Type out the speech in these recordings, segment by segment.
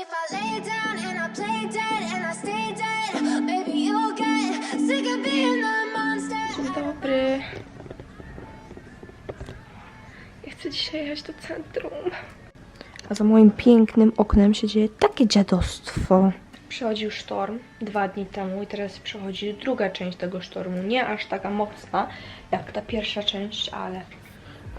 Dzień dobry. Ja chcę dzisiaj jechać do centrum. A za moim pięknym oknem się dzieje takie dziadostwo. Przychodził sztorm dwa dni temu i teraz przychodzi druga część tego sztormu. Nie aż taka mocna jak ta pierwsza część, ale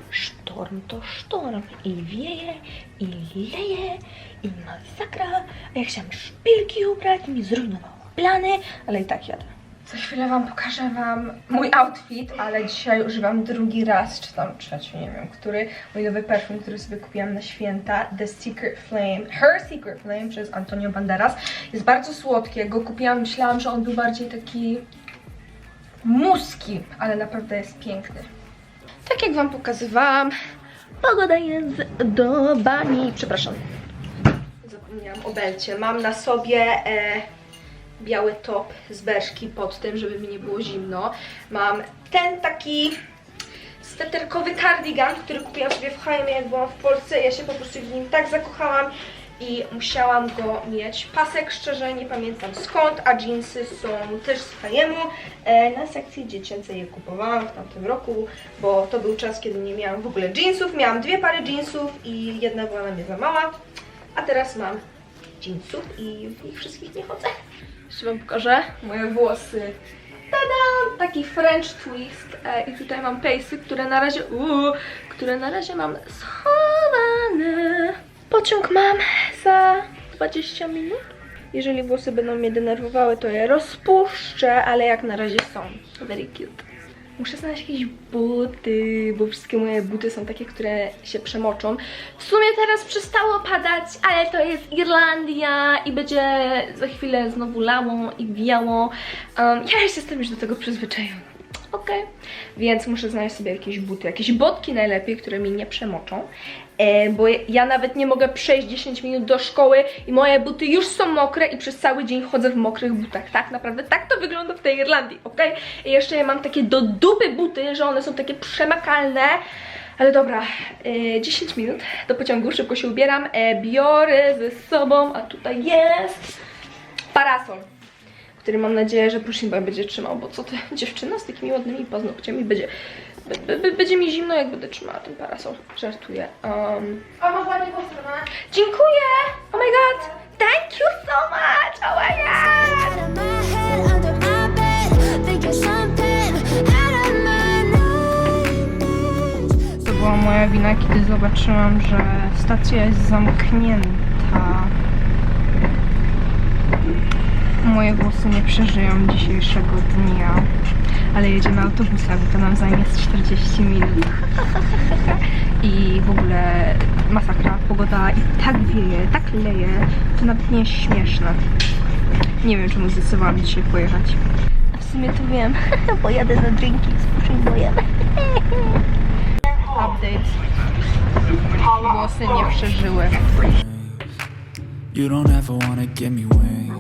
sztorm to sztorm. I wieje, i leje, i masakra. A ja chciałam szpilki ubrać, mi zrujnowało plany, ale i tak jadę. Za chwilę wam pokażę wam mój outfit, ale dzisiaj używam drugi raz, czy tam trzeci, nie wiem, który, mój nowy perfum, który sobie kupiłam na święta, The Secret Flame, Her Secret Flame przez Antonio Banderas. Jest bardzo słodki, jak go kupiłam, myślałam, że on był bardziej taki muski, ale naprawdę jest piękny. Tak jak wam pokazywałam, pogoda jest do bani, przepraszam, zapomniałam o belcie. Mam na sobie... E, biały top z berszki pod tym, żeby mi nie było zimno. Mam ten taki sweterkowy cardigan, który kupiłam sobie w H&M jak byłam w Polsce. Ja się po prostu w nim tak zakochałam i musiałam go mieć. Pasek szczerze nie pamiętam skąd, a jeansy są też z H&M. Na sekcji dziecięcej je kupowałam w tamtym roku, bo to był czas, kiedy nie miałam w ogóle jeansów. Miałam dwie pary jeansów i jedna była na mnie za mała, a teraz mam jeansów i w nich wszystkich nie chodzę. Jeszcze wam pokażę moje włosy. Tada! Taki French twist. E, I tutaj mam pejsy, które na razie, uuu, które na razie mam schowane. Pociąg mam za 20 minut. Jeżeli włosy będą mnie denerwowały, to je rozpuszczę, ale jak na razie są. Very cute. Muszę znaleźć jakieś buty, bo wszystkie moje buty są takie, które się przemoczą. W sumie teraz przestało padać, ale to jest Irlandia i będzie za chwilę znowu lało i wiało. Um, ja już jestem już do tego przyzwyczajona. Okej, więc muszę znaleźć sobie jakieś buty, jakieś botki najlepiej, które mi nie przemoczą, bo ja nawet nie mogę przejść 10 minut do szkoły i moje buty już są mokre i przez cały dzień chodzę w mokrych butach, tak? Naprawdę, tak to wygląda w tej Irlandii, okej? I jeszcze ja mam takie do dupy buty, że one są takie przemakalne, ale dobra, e, 10 minut do pociągu, szybko się ubieram, e, biorę ze sobą, a tutaj jest parasol który mam nadzieję, że Boy będzie trzymał, bo co ty, dziewczyna z takimi ładnymi paznokciami będzie, będzie mi zimno, jak będę trzymała ten parasol. Żartuję. Um, A masz ładnie postrona? dziękuję! Oh my god! Thank you so much! Oh my god! To była moja wina, kiedy zobaczyłam, że stacja jest zamknięta. Moje włosy nie przeżyją dzisiejszego dnia. Ale jedziemy autobusem, to nam zajmie z 40 minut. I w ogóle masakra, pogoda i tak wieje, tak leje, to nawet nie jest śmieszne. Nie wiem, czemu zdecydowałam dzisiaj pojechać. A w sumie to wiem, bo jadę na drinki z Pushing Boyem. Update. Włosy nie przeżyły. You don't ever wanna give me wings.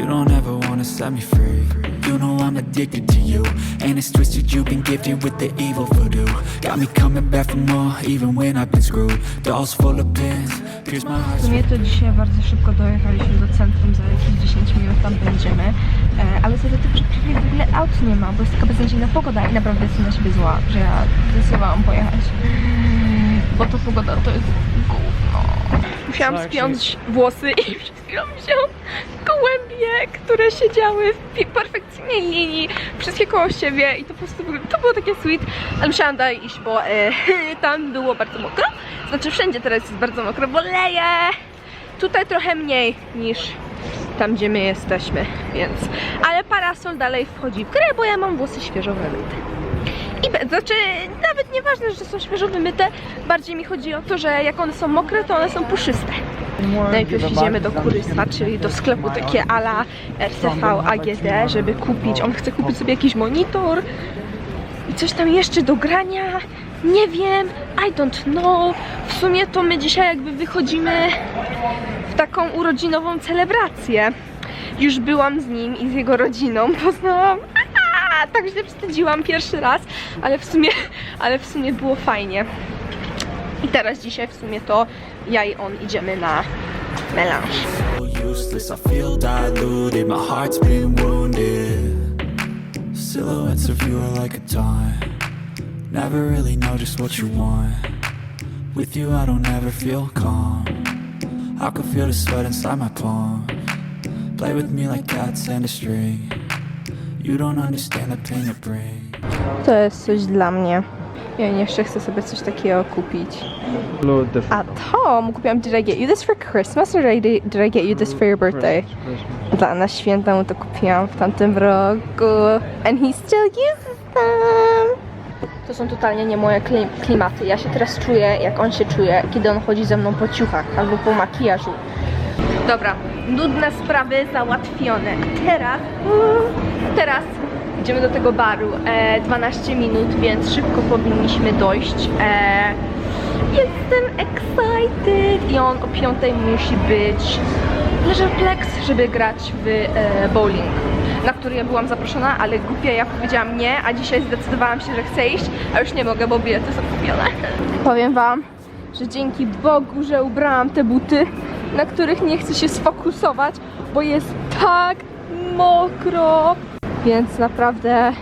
You don't ever wanna set me free. You know I'm addicted to you. And it's twisted, you've been gifted with the evil voodoo. Got me coming back for more, even when I've been screwed. Dolls full of pins, pierce my heart. W sumie to dzisiaj bardzo szybko dojechaliśmy do centrum, za jakieś 10 minut tam będziemy. E, ale to że prawie w ogóle aut nie ma, bo jest taka beznadziejna pogoda i naprawdę jestem na siebie zła, że ja zdecydowałam pojechać. Bo to pogoda to jest. Musiałam spiąć włosy i przed chwilą wziął gołębie, które siedziały w perfekcyjnej linii, wszystkie koło siebie i to po prostu było, to było takie sweet, ale musiałam dalej iść, bo e, tam było bardzo mokro. Znaczy wszędzie teraz jest bardzo mokro, bo leje. Tutaj trochę mniej niż tam, gdzie my jesteśmy, więc... Ale parasol dalej wchodzi w grę, bo ja mam włosy świeżo wymyte. I be, znaczy, nawet nieważne, że są świeżo wymyte, bardziej mi chodzi o to, że jak one są mokre, to one są puszyste. Najpierw idziemy do Kurysa, czyli do sklepu takie ala RTV AGD, żeby kupić, on chce kupić sobie jakiś monitor i coś tam jeszcze do grania, nie wiem, I don't know. W sumie to my dzisiaj jakby wychodzimy w taką urodzinową celebrację. Już byłam z nim i z jego rodziną, poznałam Tak się wstydziłam pierwszy raz, ale w sumie, ale w sumie było fajnie. I teraz dzisiaj w sumie to ja i on idziemy na melanż. I feel feel the sweat inside my palm. Play with me like cats and a string. You don't understand the pain it brings. To jest coś dla mnie. Ja jeszcze chcę sobie coś takiego kupić. A Tom, kupiłam, did I get you this for Christmas or did I, did I get you this for your birthday? Dla na święta mu to kupiłam w tamtym roku. And he still uses them. To są totalnie nie moje klim- klimaty. Ja się teraz czuję, jak on się czuje, kiedy on chodzi ze mną po ciuchach albo po makijażu. Dobra, nudne sprawy załatwione. Teraz, teraz idziemy do tego baru. E, 12 minut, więc szybko powinniśmy dojść. E, jestem excited! I on o 5 musi być Leisure'plex, żeby grać w e, bowling, na który ja byłam zaproszona, ale głupia ja powiedziałam nie, a dzisiaj zdecydowałam się, że chcę iść, a już nie mogę, bo bilety są kupione. Powiem wam, że dzięki Bogu, że ubrałam te buty, na których nie chcę się sfokusować, bo jest tak mokro. Więc naprawdę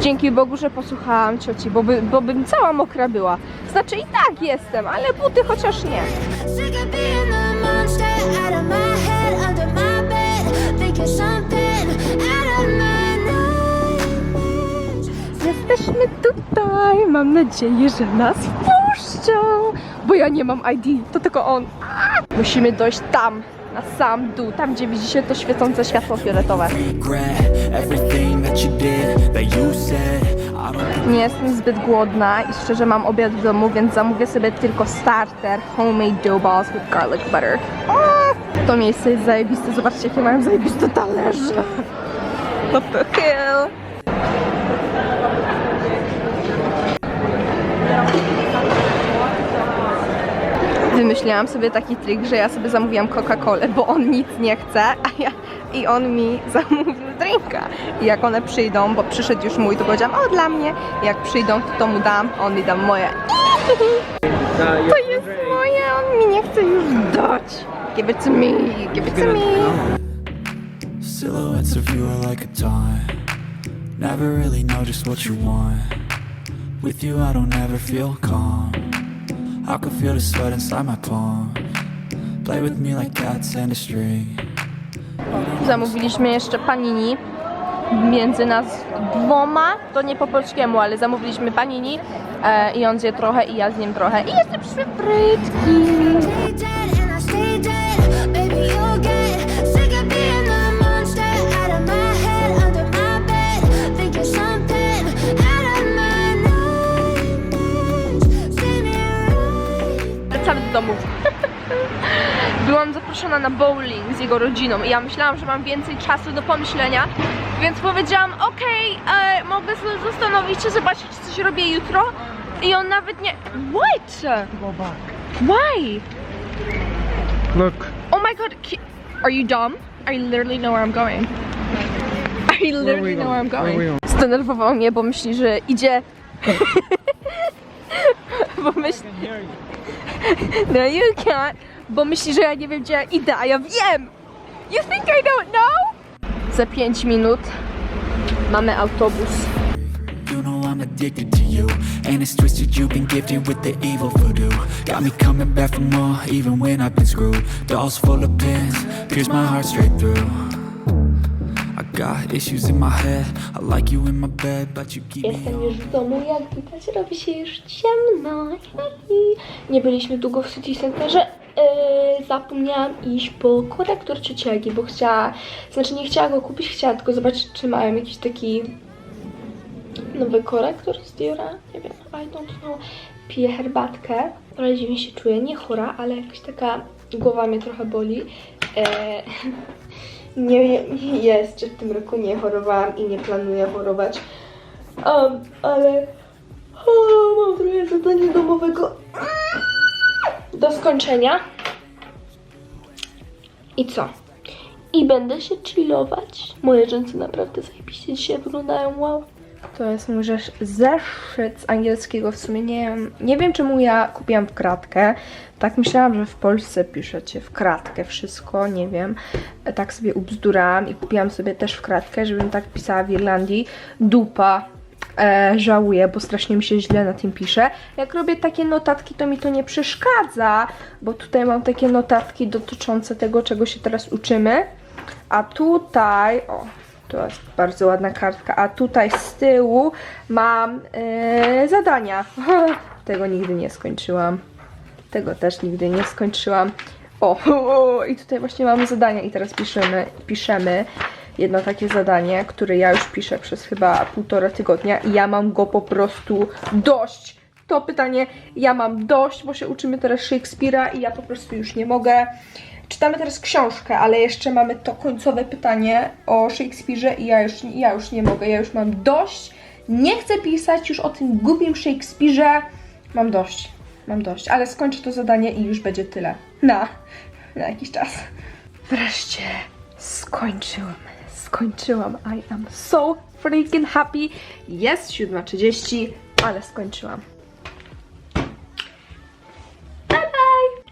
dzięki Bogu, że posłuchałam cioci, bo, by, bo bym cała mokra była. Znaczy i tak jestem, ale buty chociaż nie. Jesteśmy tutaj. Mam nadzieję, że nas wpuszczą. Bo ja nie mam ID, to tylko on. Musimy dojść tam, na sam dół, tam gdzie widzicie to świecące światło fioletowe. Nie jestem zbyt głodna i szczerze mam obiad w domu, więc zamówię sobie tylko starter homemade dough balls with garlic butter. To miejsce jest zajebiste, zobaczcie jakie mają zajebiste talerze. What the hell? Wymyśliłam sobie taki trik, że ja sobie zamówiłam Coca-Colę, bo on nic nie chce, a ja i on mi zamówił drinka. I jak one przyjdą, bo przyszedł już mój, to powiedziałam, o dla mnie. Jak przyjdą, to, to mu dam, on mi da moje. To jest moje, on mi nie chce już dać. Give it to me, give it to me. Silhouettes of you are like a taunt. Never really know just what you want. With you, I don't ever feel calm. I can feel the sweat inside my palm. Play with me like cats and a string. Zamówiliśmy jeszcze panini między nas dwoma, to nie po polskiemu, ale zamówiliśmy panini e, i on zje trochę i ja zjem trochę i jeszcze przyszły frytki. Stay dead and I stay dead. Baby, you'll get Byłam zaproszona na bowling z jego rodziną i ja myślałam, że mam więcej czasu do pomyślenia, więc powiedziałam, okej, e, mogę sobie zastanowić się, zobaczyć, co się robię jutro. I on nawet nie... What? Why? Look. Oh my god, are you dumb? I literally know where I'm going. I literally know where I'm going? Zdenerwował mnie, bo myśli, że idzie... bo myśli... No you can't. Bo myśli, że ja nie wiem, gdzie ja idę, a ja wiem! You think I don't know? Za 5 minut mamy autobus. I'm addicted to you And it's twisted, you've been gifted with the evil voodoo Got me coming back for more, even when I've been screwed Dolls full of pins, pierce my heart straight through Jestem już w domu, jak widać robi się już ciemno. Nie byliśmy długo w City Centerze. Yy, zapomniałam iść po korektor ciociagi, bo chciała, znaczy nie chciała go kupić, chciała tylko zobaczyć, czy mają jakiś taki nowy korektor z Diora. Nie wiem, I don't know. Piję herbatkę, ale dziwnie się czuję, nie chora, ale jakaś taka głowa mnie trochę boli. Eee, nie, że w tym roku nie chorowałam i nie planuję chorować. Um, ale o, mam trochę zadanie domowego do skończenia. I co? I będę się chillować. Moje rzęsy naprawdę zajebiście dzisiaj wyglądają, wow. To jest mój zeszyt z angielskiego. W sumie nie wiem, nie wiem czemu ja kupiłam w kratkę. Tak myślałam, że w Polsce piszecie w kratkę wszystko, nie wiem. Tak sobie ubzdurałam i kupiłam sobie też w kratkę, żebym tak pisała w Irlandii. Dupa. E, żałuję, bo strasznie mi się źle na tym pisze. Jak robię takie notatki, to mi to nie przeszkadza, bo tutaj mam takie notatki dotyczące tego, czego się teraz uczymy. A tutaj, o, to jest bardzo ładna kartka, a tutaj z tyłu mam e, zadania. Tego nigdy nie skończyłam. Tego też nigdy nie skończyłam. O, o, i tutaj właśnie mamy zadania i teraz piszemy, piszemy jedno takie zadanie, które ja już piszę przez chyba półtora tygodnia i ja mam go po prostu dość. To pytanie ja mam dość, bo się uczymy teraz Szekspira i ja po prostu już nie mogę. Czytamy teraz książkę, ale jeszcze mamy to końcowe pytanie o Szekspirze i ja już, ja już nie mogę, ja już mam dość. Nie chcę pisać już o tym głupim Szekspirze. Mam dość, mam dość, ale skończę to zadanie i już będzie tyle. Na, na jakiś czas. Wreszcie skończyłam. Skończyłam. I am so freaking happy. Jest 7.30, ale skończyłam.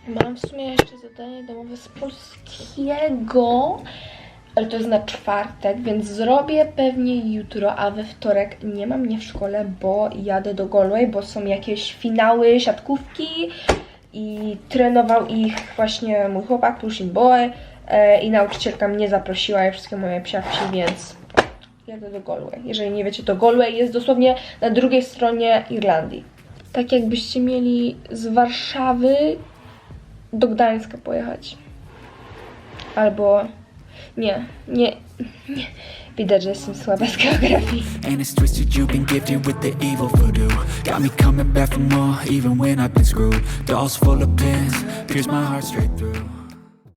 Mam w sumie jeszcze zadanie domowe z polskiego, ale to jest na czwartek, więc zrobię pewnie jutro, a we wtorek nie mam mnie w szkole, bo jadę do Galway, bo są jakieś finały siatkówki i trenował ich właśnie mój chłopak, Pushin Boy e, i nauczycielka mnie zaprosiła i wszystkie moje psiawci, więc jadę do Galway. Jeżeli nie wiecie, to Galway jest dosłownie na drugiej stronie Irlandii. Tak jakbyście mieli z Warszawy do Gdańska pojechać. Albo nie, nie, nie. Widać, że jestem słaba z geografii. And it's twisted, you've been